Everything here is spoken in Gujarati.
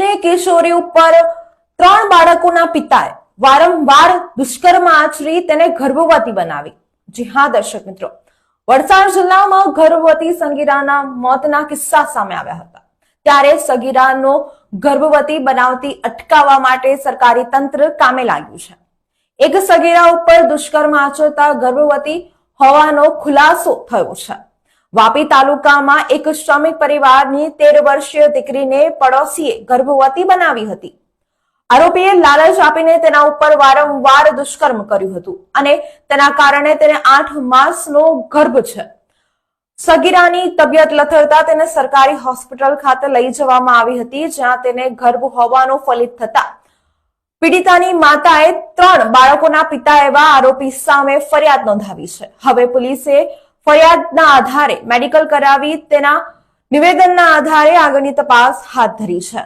વર્ષની કિશોરી ઉપર ત્રણ બાળકોના પિતાએ વારંવાર દુષ્કર્મ આચરી તેને ગર્ભવતી બનાવી. જી હા, દર્શક મિત્રો. વલસાડ જિલ્લામાં ગર્ભવતી સંગીરાના મોતના કિસ્સા સામે આવ્યા હતા. ત્યારે સગીરાનો ગર્ભવતી બનાવતી અટકાવવા માટે સરકારી તંત્ર કામે લાગ્યું છે. એક સગીરા ઉપર દુષ્કર્મ આચરતા ગર્ભવતી હોવાનો ખુલાસો થયો છે. વાપી તાલુકામાં એક શ્રમિક પરિવારની તેર વર્ષીય દીકરીને પડોશીએ ગર્ભવતી બનાવી હતી. આરોપીએ લાલચ આપીને તેના ઉપર વારંવાર દુષ્કર્મ કર્યું હતું અને તેના કારણે તેને આઠ માસનો ગર્ભ છે. સગીરાની તબિયત લથડતા તેને સરકારી હોસ્પિટલ ખાતે લઈ જવામાં આવી હતી, જ્યાં તેને ગર્ભ હોવાનું ફલિત થતા પીડિતાની માતાએ ત્રણ બાળકોના પિતા એવા આરોપી સામે ફરિયાદ નોંધાવી છે. હવે પોલીસે ફરિયાદના આધારે મેડિકલ કરાવી તેના નિવેદનના આધારે આગળની તપાસ હાથ ધરી છે.